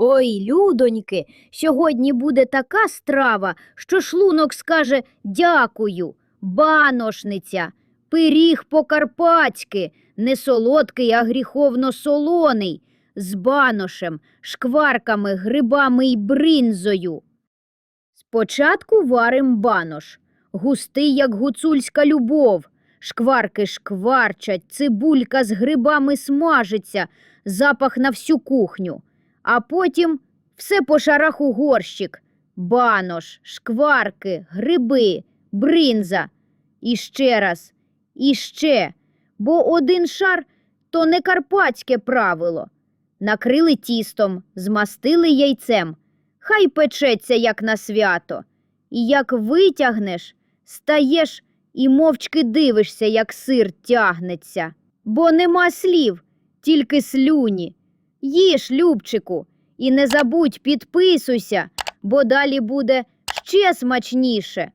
Ой, людоньки, сьогодні буде така страва, що шлунок скаже дякую, баношниця, пиріг по-карпатськи, не солодкий, а гріховно солоний, з баношем, шкварками, грибами й бринзою. Спочатку варим банош, густий, як гуцульська любов. Шкварки шкварчать, цибулька з грибами смажиться, запах на всю кухню. А потім все по шарах у горщик. Банош, шкварки, гриби, бринза. І ще раз, і ще. Бо один шар то не карпатське правило. Накрили тістом, змастили яйцем. Хай печеться, як на свято. І як витягнеш, стаєш і мовчки дивишся, як сир тягнеться. Бо нема слів, тільки слюні. Їж, Любчику, і не забудь, підписуйся, бо далі буде ще смачніше.